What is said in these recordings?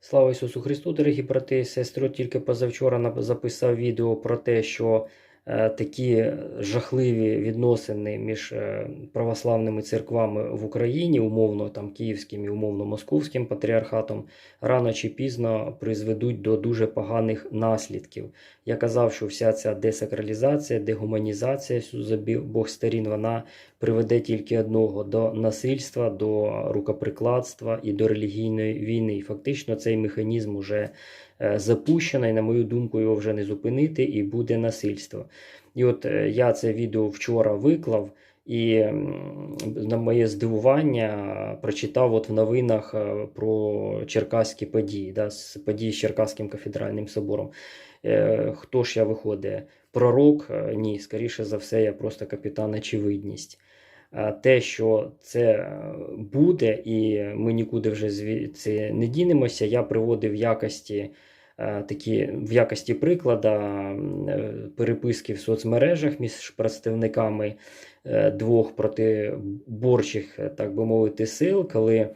Слава Ісусу Христу, дорогі брати і сестри. Тільки позавчора записав відео про те, що такі жахливі відносини між е, православними церквами в Україні, умовно там Київським і умовно Московським патріархатом, рано чи пізно призведуть до дуже поганих наслідків. Я казав, що вся ця десакралізація, дегуманізація з обох сторін, вона приведе тільки одного до насильства, до рукоприкладства і до релігійної війни. І фактично цей механізм уже е, запущений. На мою думку, його вже не зупинити, і буде насильство. І от е, я це відео вчора виклав. І на моє здивування прочитав от в новинах е, про черкаські події, да, події з Черкаським кафедральним собором. Е, Хто ж я виходить? Пророк? Е, Ні, скоріше за все, я просто капітан очевидність. А Те, що це е, буде, і ми нікуди вже звідси не дінемося, я приводив в якості е, такі в якості приклада е, переписки в соцмережах між представниками е, двох протиборчих, е, так би мовити, сил, коли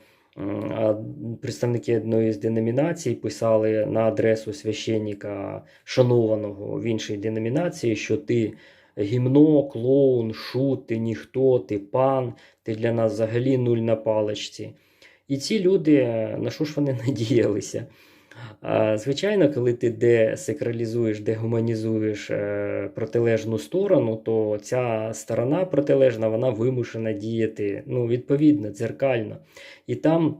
представники одної з деномінацій писали на адресу священника, шанованого в іншій деномінації, що ти гімно, клоун, шут, ти ніхто, ти пан, ти для нас взагалі нуль на паличці. І ці люди, на що ж вони надіялися? Звичайно, коли ти десакралізуєш, дегуманізуєш е, протилежну сторону, то ця сторона протилежна вона вимушена діяти ну, відповідно, дзеркально. І там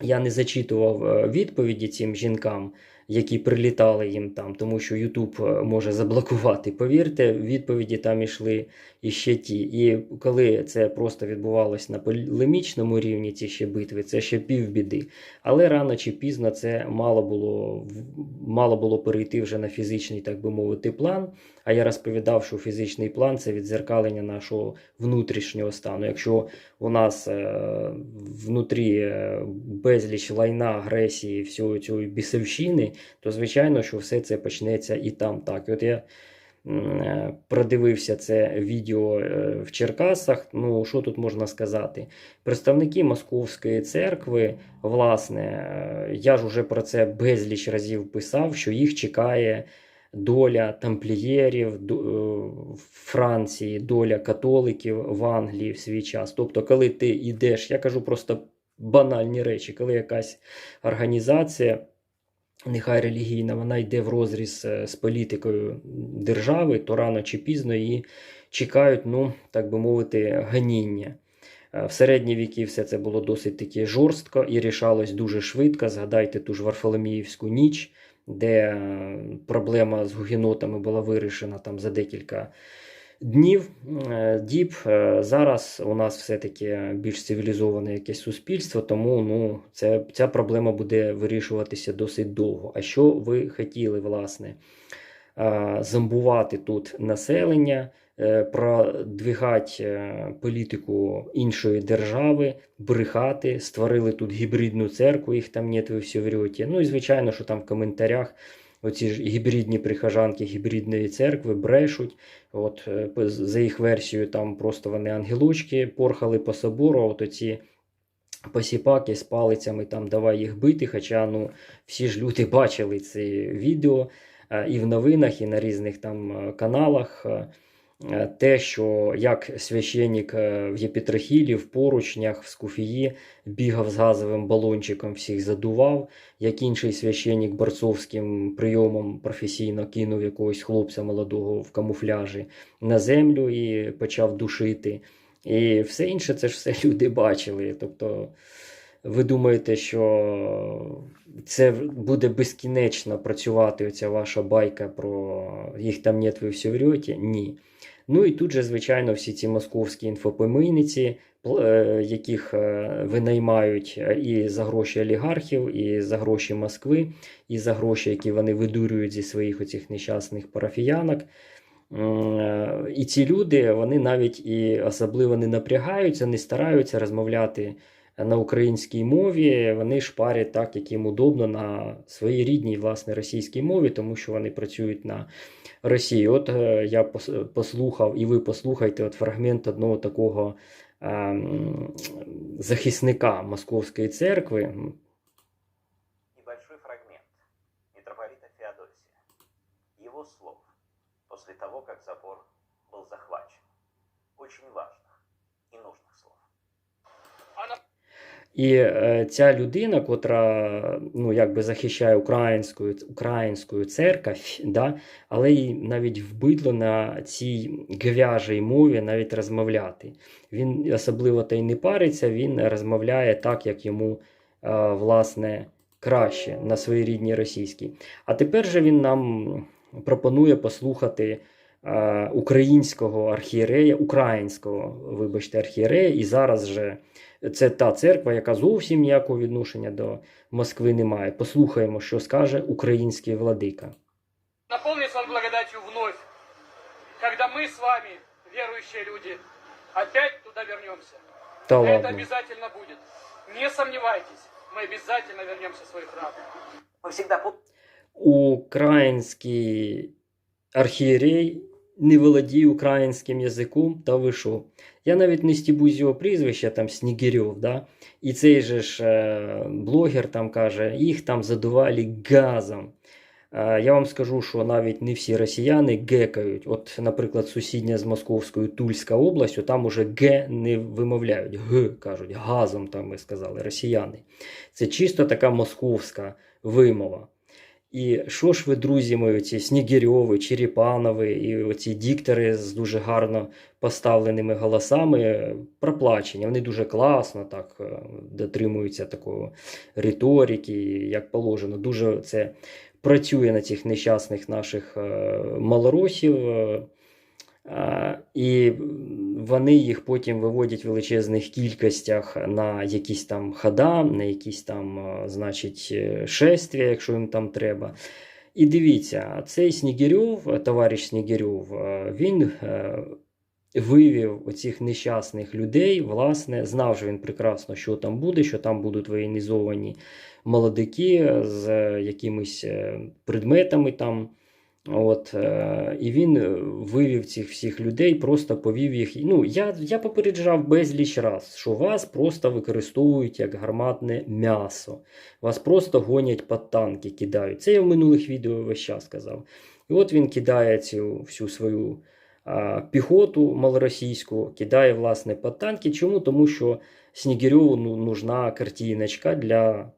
я не зачитував е, відповіді цим жінкам, які прилітали їм там, тому що Ютуб е, може заблокувати. Повірте, відповіді там ішли іще ті. І коли це просто відбувалось на полемічному рівні, ці ще битви, це ще півбіди. Але рано чи пізно це мало було, мало було перейти вже на фізичний, так би мовити, план. А я розповідав, що фізичний план це відзеркалення нашого внутрішнього стану. Якщо у нас е, внутрі е, безліч лайна, агресії, всього цього бісовщини, то звичайно, що все це почнеться і там так. І от я е, продивився це відео в Черкасах. Ну, що тут можна сказати? Представники Московської церкви, власне, я ж уже про це безліч разів писав, що їх чекає доля тамплієрів е, в Франції, доля католиків в Англії в свій час. Тобто, коли ти йдеш, я кажу просто банальні речі, коли якась організація. Нехай релігійна, вона йде в розріз е, з політикою держави, то рано чи пізно її чекають, ну, так би мовити, ганіння. Е, В середні віки все це було досить таки жорстко і рішалось дуже швидко. Згадайте ту ж Варфоломіївську ніч, де е, проблема з гугенотами була вирішена там за декілька днів, е, діб. Е, Зараз у нас все-таки більш цивілізоване якесь суспільство, тому ну, це, ця проблема буде вирішуватися досить довго. А що ви хотіли, власне? Зомбувати тут населення, е, продвигати е, політику іншої держави, брехати, створили тут гібридну церкву, їх там нет, ви все врете. Ну і звичайно, що там в коментарях оці ж гібридні прихожанки гібридної церкви брешуть. От, е, за їх версією, там просто вони ангелочки порхали по собору, от оці посіпаки з палицями там давай їх бити. Хоча ну, всі ж люди бачили це відео і в новинах, і на різних там каналах. Е, Те, що як священник е, в Єпітрахілі, в поручнях, в скуфії бігав з газовим балончиком, всіх задував, як інший священник борцовським прийомом професійно кинув якогось хлопця молодого в камуфляжі на землю і почав душити. І все інше це ж все люди бачили. Тобто, ви думаєте, що це буде безкінечно працювати оця ваша байка про їх там нет, ви все врете? Ні. Ну і тут же, звичайно, всі ці московські інфопомийниці, е, яких е, винаймають е, і за гроші олігархів, і за гроші Москви, і за гроші, які вони видурюють зі своїх оцих нещасних парафіянок. І ці люди вони навіть і особливо не напрягаються, не стараються розмовляти на українській мові. Вони шпарять так, як їм удобно на своїй рідній власне російській мові, тому що вони працюють на Росії. От е, я послухав, і ви послухайте от фрагмент одного такого ем, захисника Московської церкви. слов после того, как собор был захвачен. Очень важных І е, ця людина, котра ну, якби захищає українську, українську церкву, да, але їй навіть вбидло на цій гвяжій мові навіть розмовляти. Він особливо та й не париться, він розмовляє так, як йому е, власне краще на своїй рідній російській. А тепер же він нам пропонує послухати українського архієрея, українського, вибачте, архієрея, і зараз же. Це та церква, яка зовсім ніякого відношення до Москви не має. Послухаємо, що скаже український владика. Наполнится он благодатью вновь, когда мы с вами, верующие люди, опять туда вернемся. Та Это ладно. обязательно будет. Не сомневайтесь, мы обязательно вернемся в свой храм. Мы всегда помним, Український архієрей не володіє українським язиком, та ви що? Я навіть не стібу його прізвища, там Снігирьов, да? і цей же ж е, блогер там каже, їх там задували газом. Е, Я вам скажу, що навіть не всі росіяни гекають. От, наприклад, сусідня з Московською Тульська областю, там уже г не вимовляють, г кажуть, газом там ми сказали, росіяни. Це чисто така московська вимова. І що ж ви, друзі мої, ці Снігірьови, Черепанови і оці диктори з дуже гарно поставленими голосами проплачені. Вони дуже класно так е, дотримуються такої риторики, як положено. Дуже це працює на цих нещасних наших е, малоросів. Е, І вони їх потім виводять в величезних кількостях на якісь там хода, на якісь там, е, значить, е, шествия, якщо їм там треба. І дивіться, цей Снігирьов, товариш Снігирьов, він вивів оцих нещасних людей, власне, знав же він прекрасно, що там буде, що там будуть воєнізовані молодики з якимись предметами там. От, е, і він е, вивів цих всіх людей, просто повів їх. Ну, я, я попереджав безліч раз, що вас просто використовують як гарматне м'ясо. Вас просто гонять під танки, кидають. Це я в минулих відео весь час казав. І от він кидає цю всю свою а, піхоту малоросійську, кидає власне під танки. Чому? Тому що Снігирьову ну, нужна картиночка для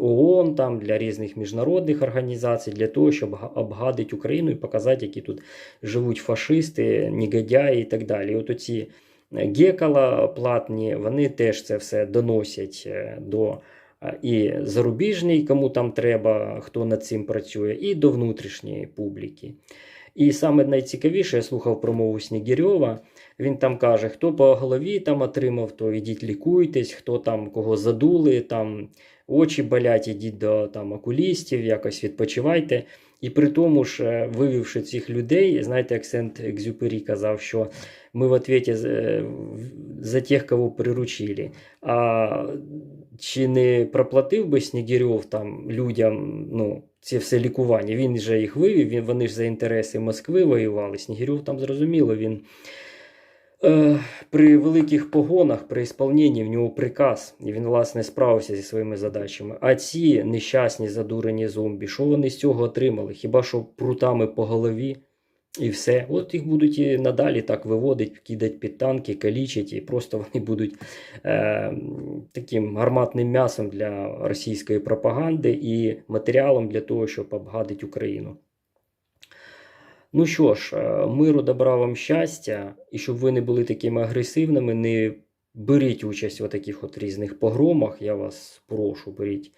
ООН, там, для різних міжнародних організацій, для того, щоб обгадити Україну і показати, які тут живуть фашисти, негодяї і так далі. І от оці гекала платні, вони теж це все доносять е, до і зарубіжний, кому там треба, хто над цим працює, і до внутрішньої публіки. І саме найцікавіше, я слухав промову Снігирьова. Він там каже, хто по голові там отримав, то ідіть лікуйтесь, хто там кого задули, там очі болять, ідіть до там окулістів, якось відпочивайте. І при тому ж, е, вивівши цих людей, знаєте, як Сент Екзюпері казав, що ми в ответе за, е, тих, кого приручили. А чи не проплатив би Снігирьов там людям ну, це все лікування? Він же їх вивів, він, вони ж за інтереси Москви воювали. Снігирьов там зрозуміло, він при великих погонах, при ісполненні в нього приказ, і він, власне, справився зі своїми задачами. А ці нещасні задурені зомбі, що вони з цього отримали? Хіба що прутами по голові? І все. От їх будуть і надалі так виводити, кидати під танки, калічать, і просто вони будуть е, таким гарматним м'ясом для російської пропаганди і матеріалом для того, щоб обгадити Україну. Ну що ж, е, миру, добра вам щастя, і щоб ви не були такими агресивними, не беріть участь у таких от різних погромах. Я вас прошу, беріть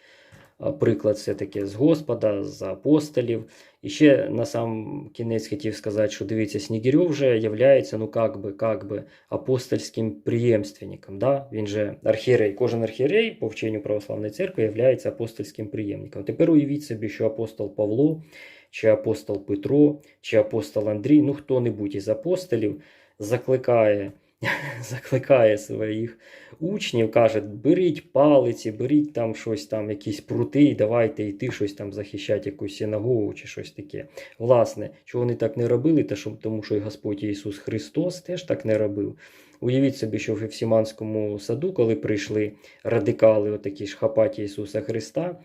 е, приклад все-таки з Господа, з апостолів. І ще на сам кінець хотів сказати, що дивіться, Снігирьов вже являється, ну как би, как би, апостольським преємственником. Да? Він же архієрей. Кожен архієрей по вченню православної церкви являється апостольським преємником. Тепер уявіть собі, що апостол Павло, чи апостол Петро, чи апостол Андрій, ну хто-небудь із апостолів закликає, закликає своїх учнів, каже, беріть палиці, беріть там щось там, якісь прути, давайте йти щось там захищати, якусь синагогу чи щось таке. Власне, чого вони так не робили, тому що і Господь Ісус Христос теж так не робив. Уявіть собі, що в Гефсіманському саду, коли прийшли радикали, отакі ж хапаті Ісуса Христа,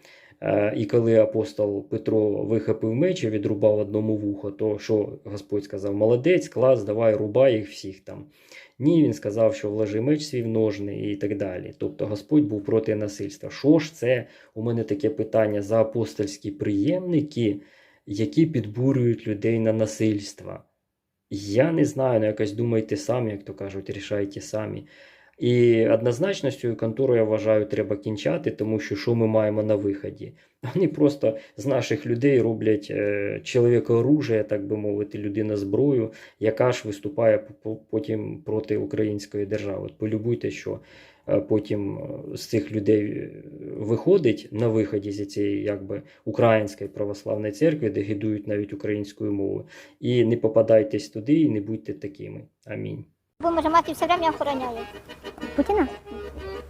І коли апостол Петро вихопив меч і відрубав одному вухо, то що Господь сказав: молодець, клас, давай рубай їх всіх там. Ні, він сказав, що вложи меч свій в ножни і так далі. Тобто Господь був проти насильства. Що ж це? У мене таке питання за апостольські приємники, які підбурюють людей на насильство. Я не знаю, ну якось думайте самі, як то кажуть, рішайте самі. І однозначно з цією конторою, я вважаю, треба кінчати, тому що що ми маємо на виході? Вони просто з наших людей роблять е, чоловіка оружия, так би мовити, людина зброю, яка ж виступає по- по- потім проти української держави. Полюбуйте, що е, потім е, з цих людей е, виходить на виході зі цієї якби української православної церкви, де гідують навіть українською мовою. І не попадайтесь туди, і не будьте такими. Амінь. Бо може мати все время охороняє. Путіна?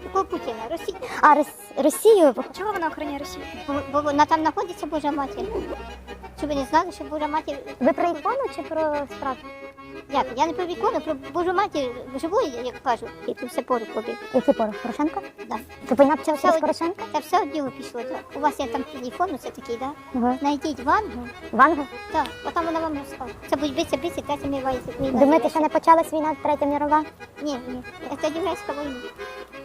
Якого Путіна? Росія. А Рос- Росію? Чого вона охороняє Росію? Бо, бо вона там знаходиться Божа матір. Чи ви не знали, що Божа матір. Ви про ікону чи про справу? Як? Я не про ікону, про Божу матір живої, як кажуть, і тут все поруч ходить. Який порох? Порошенко? Да. То війна почалася Це з Порошенка? Та все діло пішло. Так. У вас є там телефон, це такий, да? Ага. Знайдіть вангу, Вангу? так, отам вона вам розкаже. Це будь биться, биться, третя міра війна. Думаєте, що не почалась війна Третя мірова? Ні, ні. Це єврейська війна.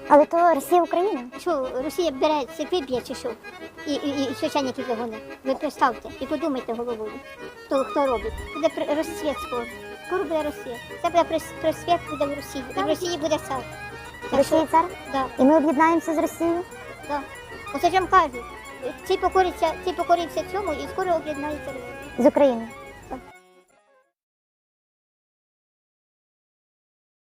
Але то Росія Україна. Що Росія бере церкви б'є чи що? І, і, і священників загонить. Ви представте і подумайте головою, хто, хто робить. При- розцвіт скоро. Скоро буде Росія. Це буде просвіт буде в Росії. І в Росії буде цар. Так Росія що, цар? да, І ми об'єднаємося з Росією? да. Оце ж я вам кажу. Ці покоряться, ці покорився цьому і скоро об'єднаються. Росія. З Україною.